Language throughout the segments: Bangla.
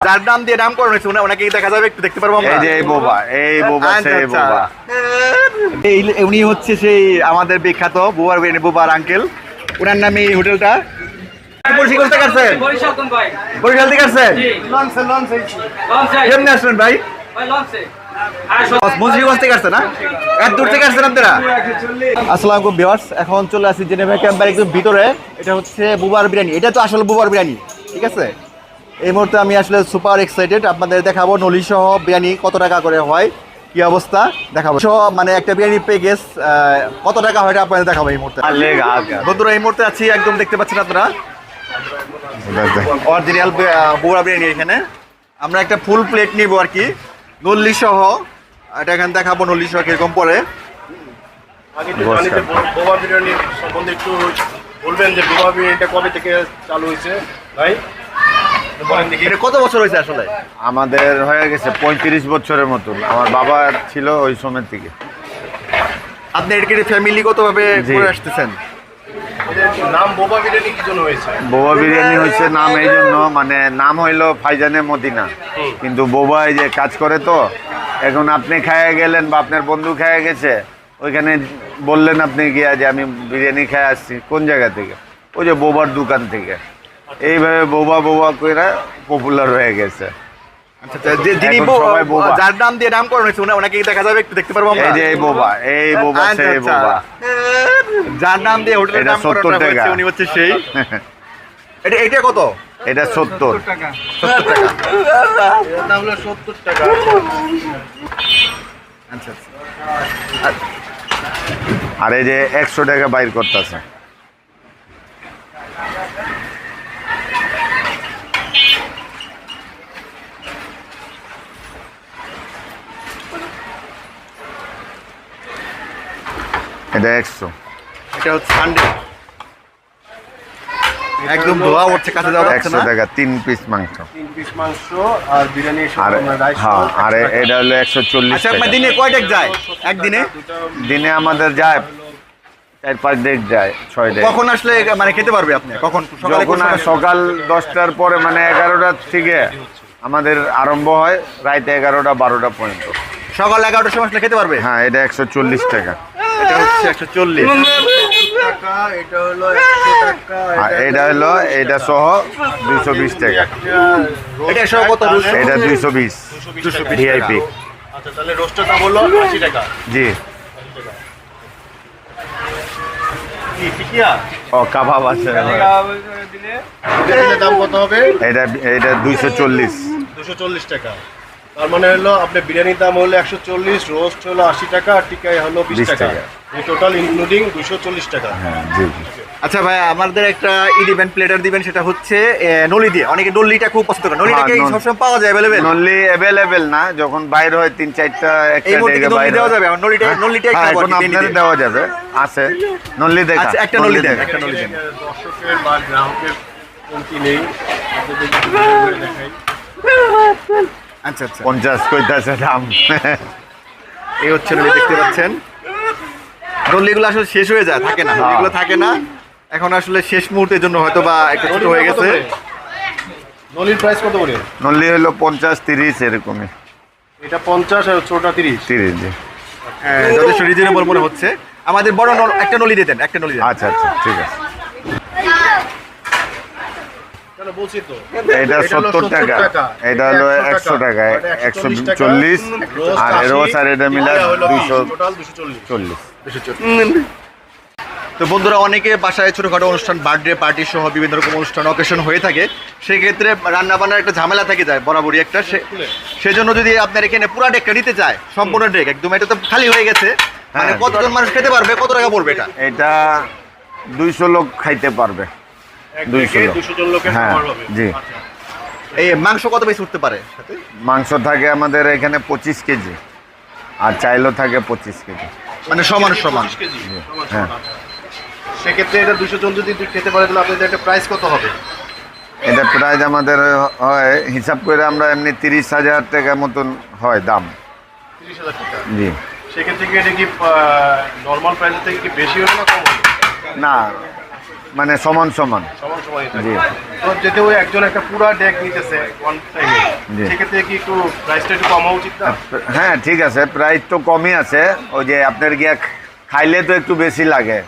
যার নাম দিয়ে নাম করানো হয়েছে ওনাকে কি দেখা যাবে একটু দেখতে পারব আমরা। এই যে এই বোবা এই বোবা আচ্ছা, সেই আচ্ছা। বোবা। এই উনি হচ্ছে সেই আমাদের বিখ্যাত বুবার বিরিয়ানি বুবার আঙ্কেল। ওনার নামে এই হোটেলটা। বরিশাল থেকে আসছেন বরিশাল ভাই থেকে আসছেন কেমনি আসছেন ভাই? ভাই লঞ্চে। আর সব- মুন্সিগঞ্জ থেকে আসছেন না? এত দূর থেকে আসছেন আপনারা? আসসালামু আলাইকুম ভিউয়ার্স এখন চলে আসি জেনেভা ক্যাম্পের একদম ভিতরে। এটা হচ্ছে বুবার বিরিয়ানি। এটা তো আসলে বুবার বিরিয়ানি ঠিক আছে? এই মুহূর্তে আমি আসলে সুপার এক্সাইটেড আপনাদের দেখাবো নলি সহ বিরিয়ানি কত টাকা করে হয় কি অবস্থা দেখাবো। সহ মানে একটা বিরিয়ানি প্যাকেজ কত টাকা হয় আপনাদের দেখাবো এই মুহূর্তে। বন্ধুরা এই মুহূর্তে আছি একদম দেখতে পাচ্ছেন আপনারা। অরিজিনাল বুড়া বিরিয়ানি এখানে। আমরা একটা ফুল প্লেট নিব আর কি। নল্লি সহ এটা এখানে দেখাবো নল্লি সহ কীরকম পরে। বোবা বিরিয়ানি সম্বন্ধে একটু বলবেন যে বোবা বিরিয়ানিটা কবে থেকে চালু হয়েছে? ভাই? কত বছর হয়েছে আসলে? আমাদের হয়ে গেছে পঁয়ত্রিশ বছরের মতন। আমার বাবা ছিল ওই সময় থেকে। আপনি এটাকে ফ্যামিলিগত ভাবে জি। করে আসতেছেন? নাম বোবা বিরিয়ানি কি জন্য হয়েছে? বোবা বিরিয়ানি হচ্ছে নাম এই জন্য মানে নাম হইল ফাইজানে মদিনা। কিন্তু বোবা এই যে কাজ করে তো এখন আপনি খাইয়ে গেলেন বা আপনার বন্ধু খাইয়ে গেছে ওইখানে বললেন আপনি গিয়া যে আমি বিরিয়ানি খেয়ে আসছি কোন জায়গা থেকে? ওই যে বোবার দোকান থেকে। এইভাবে বোবা বোবা করে পপুলার হয়ে গেছে। আচ্ছা যিনি। যার নাম দিয়ে হয়েছে ওনাকে দেখা যাবে? একটু দেখতে পারব এই যে এই বোবা এই বোবা সেই। বোবা। যার নাম দিয়ে হোটেলের এটা নাম করানো 70 হয়েছে উনি হচ্ছে সেই। এটা এটা কত? এটা সত্তর। এর সত্তর টাকা। আচ্ছা আচ্ছা। আর এই যে একশো টাকা বাইর করতেছে। এটা একশো। এটা হচ্ছে সানডে একদম ধোয়া উঠছে কাছে যাওয়া যাচ্ছে একশো না? টাকা তিন পিস মাংস। তিন পিস মাংস আর বিরিয়ানি আর হ্যাঁ আর এটা হলো একশো চল্লিশ আচ্ছা আপনার টাকা দিনে কয়টা যায়? একদিনে? দিনে আমাদের যায় চার পাঁচ ডেক যায় ছয় ডেক কখন আসলে মানে খেতে পারবে আপনি? কখন? সকালে সকাল দশটার পরে মানে এগারোটার থেকে আমাদের আরম্ভ হয় রাত এগারোটা বারোটা পর্যন্ত। সকাল এগারোটার সময় আসলে খেতে পারবে? হ্যাঁ এটা একশো চল্লিশ টাকা। এটা হচ্ছে একশো চল্লিশ। টাকা এটা হলো একশো টাকা আর এটা সহ দুইশো বিশ টাকা। এটা সহ কত? এটা দুইশো বিশ। ভিআইপি। আচ্ছা তাহলে রোস্টের দাম হলো আশি টাকা। জি। কি ও কাবাব আছে। দাম কত হবে? এটা এটা দুইশো চল্লিশ। দুশো চল্লিশ টাকা। তার মানে হলো আপনার বিরিয়ানির দাম হলো একশো চল্লিশ রোস্ট হলো আশি টাকা আর টিকায় হলো বিশ টাকা। এই টোটাল ইনক্লুডিং দুশো চল্লিশ টাকা। হ্যাঁ জি আচ্ছা ভাই আমাদের একটা ই দিবেন প্লেটার দিবেন সেটা হচ্ছে নলি দিয়ে। অনেকে নলিটা খুব পছন্দ করে। নলিটা কি হ্যাঁ, নল- সবসময় পাওয়া যায় অ্যাভেলেবেল নলি অ্যাভেলেবেল না। যখন বাইরে হয় তিন চারটা এই একটা নলি বাইরে দেওয়া যাবে? আমার নলিটা নলিটা নলিটাই হ্যাঁ, এখন আপনাদের দেওয়া যাবে। আছে। নল্লি দেখা। আচ্ছা, একটা নলি দেন, দেখা। একটা নলি দেন। দর্শকের বা গ্রাহকের কমতি নেই। আপনাদের দেখাই। আচ্ছা আচ্ছা। পঞ্চাশ কইতাছে দাম। এই হচ্ছে নলি দেখতে পাচ্ছেন? নলিগুলো আসলে শেষ হয়ে যায় থাকে না হ্যাঁ। এগুলো থাকে না। এখন আসলে শেষ মুহূর্তের জন্য হয়তো বা একটু ছোট হয়ে গেছে। নলির প্রাইস কত করে? নল্লি হলো পঞ্চাশ তিরিশ এরকমই। এটা পঞ্চাশ আর ছোটটা তিরিশ। তিরিশ জি। হ্যাঁ, যথেষ্ট রিজনেবল মনে হচ্ছে। আমাদের বড় নল- একটা নলি দিয়ে দেন একটা নলি আচ্ছা আচ্ছা ঠিক আছে। এটা সত্তর টাকা। টাকা। এটা হলো একশো টাকা। একশো চল্লিশ। আর 80, রোস আর এটা মিলা টিকিয়া হলো দুইশো 20, টোটাল দুশো চল্লিশ। তো বন্ধুরা অনেকে বাসায় ছোটখাটো অনুষ্ঠান বার্থডে পার্টি সহ বিভিন্ন রকম অনুষ্ঠান অকেশন হয়ে থাকে। সেক্ষেত্রে রান্না বান্নার একটা ঝামেলা থেকে যায় বরাবরই একটা। সে- সেজন্য যদি আপনার এখানে পুরা ডেকটা নিতে চায় সম্পূর্ণ ডেক একদম এটা তো খালি হয়ে গেছে। মানে হ্যাঁ। কতজন মানুষ খেতে পারবে? কত টাকা পড়বে এটা? এটা দুইশো লোক খাইতে পারবে। দুইশো হ্যাঁ, জি। আচ্ছা। এই মাংস কত বেশি উঠতে পারে? মাংস থাকে আমাদের এখানে পঁচিশ কেজি। আর থাকে পঁচিশ কেজি। মানে সমান সমান। 20 কেজি, সমান হ্যাঁ। সেক্ষেত্রে এটা দুশো জন যদি খেতে পারে তাহলে আপনাদের একটা প্রাইস কত হবে? এটা প্রাইস আমাদের হয় হিসাব করে আমরা এমনি তিরিশ হাজার টাকা মতন হয় দাম। তিরিশ হাজার টাকা। জি। সেক্ষেত্রে কি এটা কি নর্মাল প্রাইসের থেকে কি বেশি হলো না কম হলো না মানে সমান সমান। সমান সময় জি। তো যেতে ওই একজন একটা পুরা ডেক নিতেছে ওয়ান টাইমে সেক্ষেত্রে কি একটু প্রাইসটা একটু কমা উচিত না? হ্যাঁ ঠিক আছে প্রাইস তো কমই আছে। ওই যে আপনার গিয়া খাইলে তো একটু বেশি লাগে।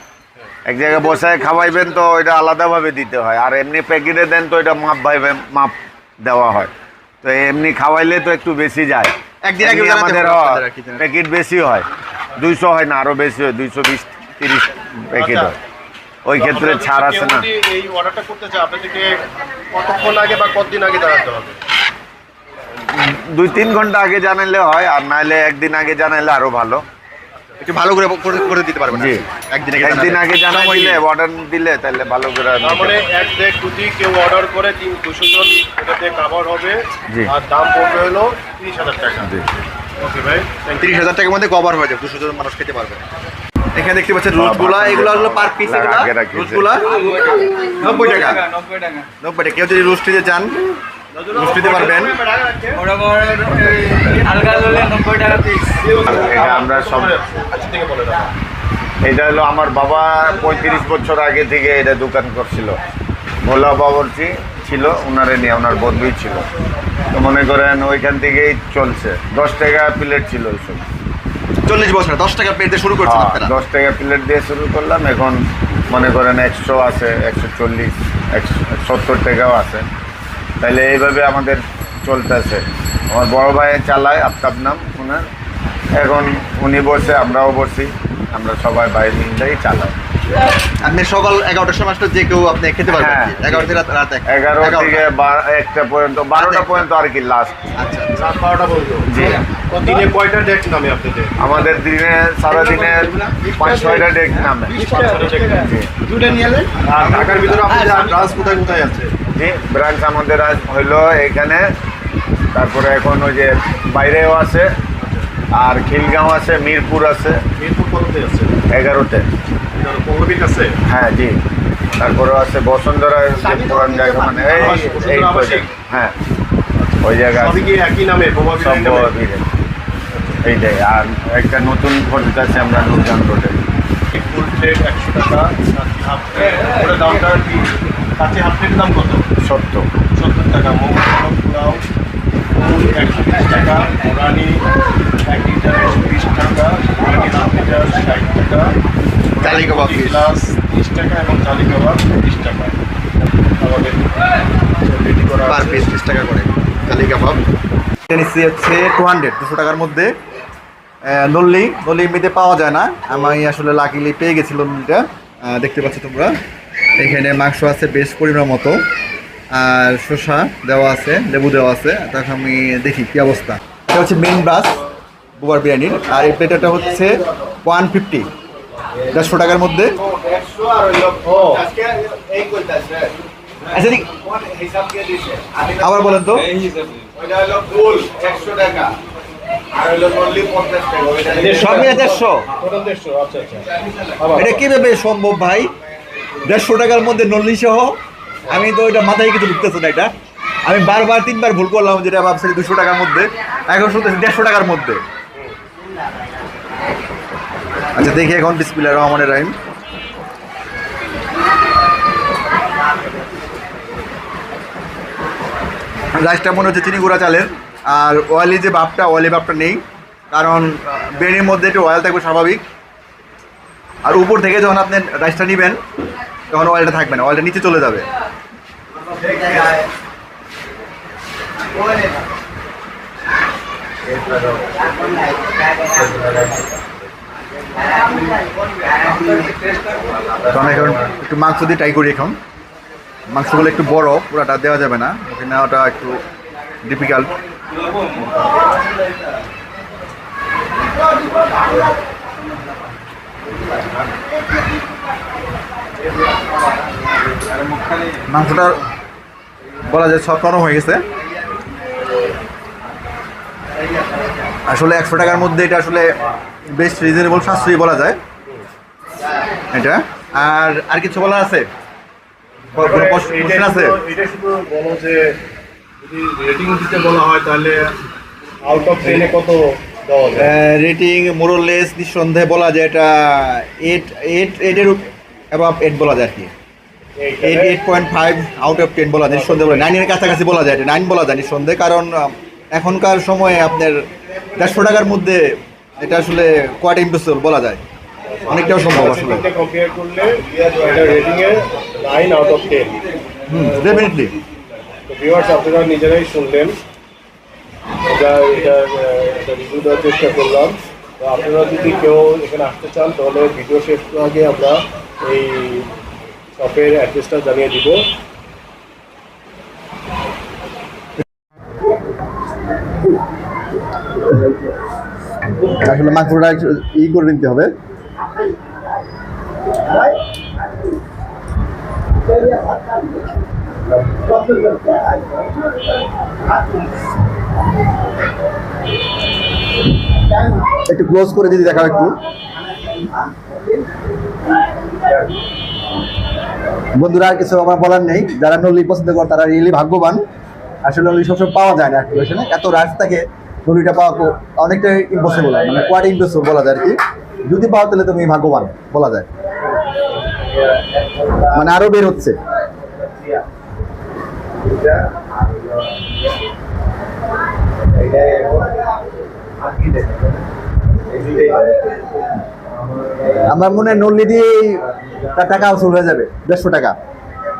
এক জায়গায় বসায় খাওয়াইবেন তো ওইটা আলাদাভাবে দিতে হয়। আর এমনি প্যাকেটে দেন তো এটা মাপ ভাইবেন মাপ দেওয়া হয়। তো এমনি খাওয়াইলে তো একটু বেশি যায়। একদিন আগে আমাদের। প্যাকেট বেশি হয়। দুইশো হয় না আরও বেশি হয় দুইশো বিশ তিরিশ প্যাকেট। হয়। ওই ক্ষেত্রে ছাড় আছে না। এই অর্ডারটা করতে চায় আপনাদেরকে কতক্ষণ আগে বা কতদিন আগে জানাতে হবে? দুই তিন ঘণ্টা আগে জানাইলে হয় আর নাহলে একদিন আগে জানাইলে আরও ভালো। একটু ভালো করে করে- দিতে পারবেন জি। একদিন আগে একদিন জানালে। আগে জানাই সময় দিলে নিয়ে। অর্ডার দিলে তাহলে ভালো করে তার নিতে মানে এক ডেক যদি কেউ অর্ডার করে তিন দুশো জন এটাতে কাভার হবে জি। আর দাম পড়বে হলো তিরিশ হাজার টাকা। জি। ওকে ভাই। তিরিশ হাজার টাকার মধ্যে কভার হয়ে যাবে দুশো জন মানুষ খেতে পারবে। এখানে দেখতে পাচ্ছেন রোজগুলা এগুলো হলো পার পিস রোজগুলা? নব্বই টাকা। নব্বই টাকা নব্বই টাকা। কেউ যদি রোজ নিতে চান রোজ নিতে পারবেন এটা আমরা সব আচ্ছা থেকে বলে দাও এটা হলো আমার বাবা পঁয়ত্রিশ বছর আগে থেকে এটা দোকান করছিল। ভোলা বাবরচি ছিল ওনারে নিয়ে ওনার বন্ধুই ছিল। তো মনে করেন ওইখান থেকেই চলছে। দশ টাকা প্লেট ছিল ওইসব চল্লিশ বছর দশ টাকা পেতে শুরু করছেন হ্যাঁ, আপনারা? দশ টাকা প্লেট দিয়ে শুরু করলাম এখন মনে করেন একশো আছে একশো চল্লিশ একশো সত্তর টাকাও আছে। তাহলে এইভাবে আমাদের চলতেছে। আমার বড় ভাই চালায় আফতাব নাম ওনার। এখন উনি বসে আমরাও বসি আমরা সবাই বাইরে মিলেই চালাই। আপনি সকাল এগারোটার সময় আসলে যে কেউ আপনি খেতে পারবেন হ্যাঁ। এগারো থেকে রাত এগারো থেকে একটা পর্যন্ত বারোটা পর্যন্ত আর কি লাস্ট আচ্ছা রাত বারোটা পর্যন্ত? জি। দিনে কয়টা ডেক নামে আপনাদের? আমাদের দিনে সারাদিনে পাঁচ ছয়টা ডেক নামে। পাঁচ ছয়টা deck নামে। আর ঢাকার ভিতরে আপনাদের ব্রাঞ্চ কোথায় কোথায় আছে? জি। ব্রাঞ্চ আমাদের আজ হইল এখানে। তারপরে এখন ওই যে বাইরেও আছে। আর খিলগাঁও আছে মিরপুর আছে। মিরপুর কততে আছে? এগারোতে। পৌরবিক আছে? হ্যাঁ জি। তারপরে আছে বসুন্ধরা যে পুরান জায়গা মানে এই এই হ্যাঁ ওই জায়গা একই নামে এইটাই আর একটা নতুন হোটেল আছে আমরা নুরজান রোডে। ফুল প্লেট একশো টাকা হাফ প্লেট দামটা কি? কাচ্চি হাফ প্লেটের দাম কত? সত্য সত্তর টাকা। মোমো পোলাও টাকা এক লিটার টাকা লিটার টাকা টাকা এবং টাকা টাকা করে হচ্ছে টু হান্ড্রেড দুশো টাকার মধ্যে পাওয়া যায় না আমি আসলে পেয়ে গেছি দেখতে পাচ্ছ তোমরা এখানে মাংস আছে বেশ পরিমাণ মতো আর শসা দেওয়া আছে, লেবু দেওয়া আছে তখন আমি দেখি কি অবস্থা। এটা হচ্ছে মেন ব্রাস বুবার বিরিয়ানির। আর এই প্লেটারটা হচ্ছে ওয়ান ফিফটি দেড়শো টাকার মধ্যে। আচ্ছা আবার বলেন তো। সব দেড়শো। এটা কীভাবে সম্ভব ভাই? দেড়শো টাকার মধ্যে নল্লি সহ আমি তো এটা মাথায় কিছু ঢুকতেছে না এটা। আমি বারবার তিনবার ভুল করলাম যেটা ভাবছি দুশো টাকার মধ্যে। এখন দেড়শো টাকার মধ্যে। আচ্ছা দেখি এখন বিসমিল্লাহ রহমানের রাইম রাইসটা মনে হচ্ছে চিনি গুঁড়া চালের। আর অয়েলি যে ভাবটা অয়েলি ভাবটা নেই। কারণ বেড়ির মধ্যে একটু অয়েল থাকবে স্বাভাবিক। আর উপর থেকে যখন আপনি রাইসটা নেবেন তখন অয়েলটা থাকবে না অয়েলটা নিচে চলে যাবে। এখন একটু মাংস দিয়ে ট্রাই করি এখন। মাংসগুলো একটু বড়, পুরাটা দেওয়া যাবে না। ওকে, নেওয়াটা একটু ডিফিকাল্ট মাংসটা বলা যায় সব নরম হয়ে গেছে। আসলে একশো টাকার মধ্যে এটা আসলে বেশ রিজনেবল সাশ্রয়ী বলা যায়। এটা। আর আর কিছু বলা আছে? আছে? এটা শুধু বলো যে যদি রেটিং দিতে বলা হয় তাহলে আউট অফ টেনে কত রেটিং মোরলেস নিঃসন্দেহে বলা যায় এটা এইট এইট এইটের অ্যাবাভ এইট বলা যায় আর কি। Eight eight point five out of ten বলা যায় নিঃসন্দেহে বলা। নাইনের কাছাকাছি বলা যায় নাইন বলা যায় নিঃসন্দেহে। কারণ এখনকার সময়ে আপনার দেড়শো টাকার মধ্যে এটা আসলে কোয়াট ইম্পসিবল বলা যায়। অনেকটাও সম্ভব আসলে। এটা হুম ডেফিনেটলি ভিউয়ার্স আপনারা নিজেরাই শুনলেন। এটা এটা এটা রিভিউ দেওয়ার চেষ্টা করলাম। তো আপনারা যদি কেউ এখানে আসতে চান তাহলে ভিডিও শেষ আগে আমরা এই শপের অ্যাড্রেসটা জানিয়ে দিব। আসলে মাংসটা ই করে নিতে হবে। একটু ক্লোজ করে দিদি দেখাও একটু। বন্ধুরা, আর কিছু আমার বলার নেই। যারা নলি পছন্দ করে, তারা রিয়েলি ভাগ্যবান। আসলে নলি সবসময় পাওয়া যায় না অ্যাক্টিভেশনে এত রাশ থাকে নলিটা পাওয়া অনেকটাই ইম্পসিবল মানে কোয়াড ইম্পসিবল বলা যায় আর কি। যদি পাও তাহলে তুমি ভাগ্যবান, বলা যায়। মানে আরও বের হচ্ছে। আমার মনে হয় নল্লি দিয়ে তার টাকা আসল হয়ে যাবে, দেড়শো টাকা।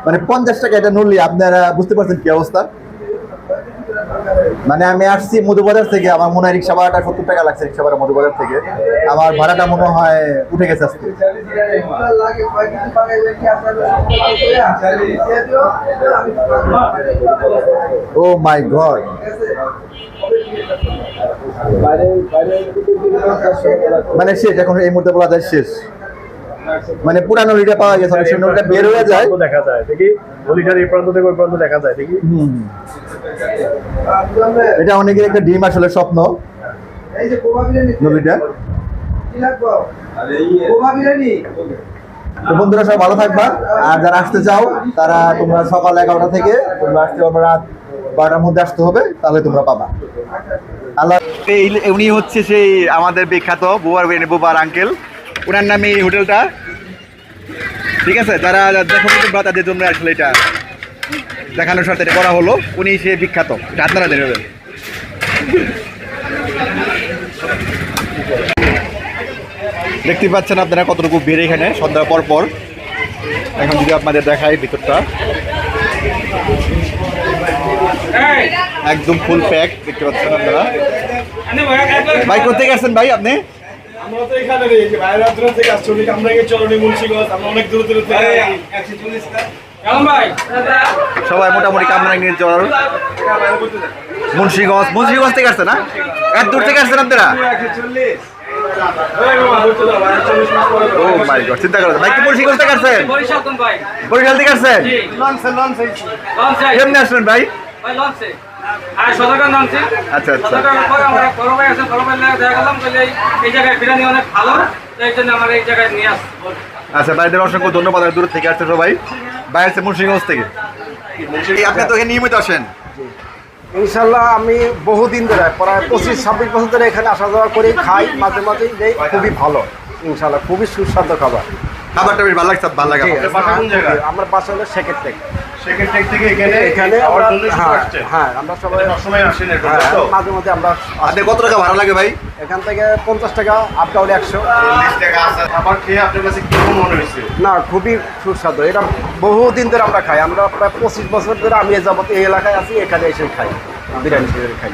মানে পঞ্চাশ টাকা এটা নল্লি, আপনারা বুঝতে পারছেন কি অবস্থা? মানে আমি আসছি মধুবাজার থেকে আমার মনে হয় রিক্সা ভাড়াটা সত্তর টাকা লাগছে রিক্সা ভাড়া মধুবাজার থেকে। আমার ভাড়াটা মনে হয় উঠে গেছে আজকে। Oh my God. মানে শেষ এখন এই মুহূর্তে বলা যায় শেষ। মানে পুরানো নলিটা পাওয়া গেছে অনেক বের হয়ে যায়। দেখা যায় দেখি। গলিটার এই প্রান্ত থেকে ওই প্রান্ত দেখা যায় দেখি। এটা অনেকের একটা ডিম আসলে, স্বপ্ন। বন্ধুরা সব ভালো থাকবা। আর যারা আসতে চাও, তারা তোমরা সকাল এগারোটা থেকে তোমরা আসতে পারবে, রাত বারোটার মধ্যে আসতে হবে, তাহলে তোমরা পাবা। আল্লাহ এই উনি হচ্ছে সেই আমাদের বিখ্যাত বুবার বুবার আঙ্কেল। ওনার নামে এই হোটেলটা। ঠিক আছে? যারা দেখো তাদের জন্য আসলে এটা। দেখানোর সাথে এটা করা হলো উনি সে বিখ্যাত। এটা আপনারা দেখবেন দেখতে পাচ্ছেন আপনারা কতটুকু বেড়ে এখানে সন্ধ্যা পর পর। এখন যদি আপনাদের দেখাই ভিতরটা। একদম ফুল প্যাক দেখতে পাচ্ছেন আপনারা। ভাই কোথেকে আসছেন ভাই আপনি? আমরা তো এখানে বাইরে থেকে আসছি। আমরা গিয়ে মুন্সিগঞ্জ আমরা অনেক দূর দূর থেকে ভাই সবাই মোটামুটি কামরাঙ্গীর চর মুন্সিগঞ্জ মুন্সিগঞ্জ থেকে আসছে না? এত দূর থেকে আসছেন আপনারা? ও মাই গড চিন্তা ভাই কি মুন্সিগঞ্জ থেকে আসছেন? বরিশাল থেকে আসছেন? কেমনে আসলেন ভাই? আচ্ছা আচ্ছা। নিয়ে আচ্ছা ভাইদের অসংখ্য ধন্যবাদ দূর থেকে আসছে সবাই। ভাই মুন্সিগঞ্জ থেকে। আপনি তো নিয়মিত আসেন। ইনশাল্লাহ আমি বহুদিন ধরে প্রায় পঁচিশ ছাব্বিশ বছর ধরে এখানে আসা যাওয়া করি খাই মাঝে মাঝে যাই খুবই ভালো। ইনশাল্লাহ খুবই সুস্বাদু খাবার। খাবারটা বেশ ভালো লাগছে ভালো লাগে। আমার। বাসা হলো সেকেন্ড থেকে এখানে এখানে আমরা হ্যাঁ হ্যাঁ আমরা সবাই আসেন হ্যাঁ, মাঝে মধ্যে আমরা আপনি কত টাকা ভাড়া লাগে ভাই? এখান থেকে পঞ্চাশ টাকা আপ ডাউন একশো। আবার খেয়ে আপনার কাছে মনে হয়েছে? না খুবই সুস্বাদু। এটা বহুদিন ধরে আমরা খাই। আমরা প্রায় পঁচিশ বছর ধরে আমি এ যাবত এই এলাকায় আছি এখানে এসে খাই। বিরিয়ানি খাই।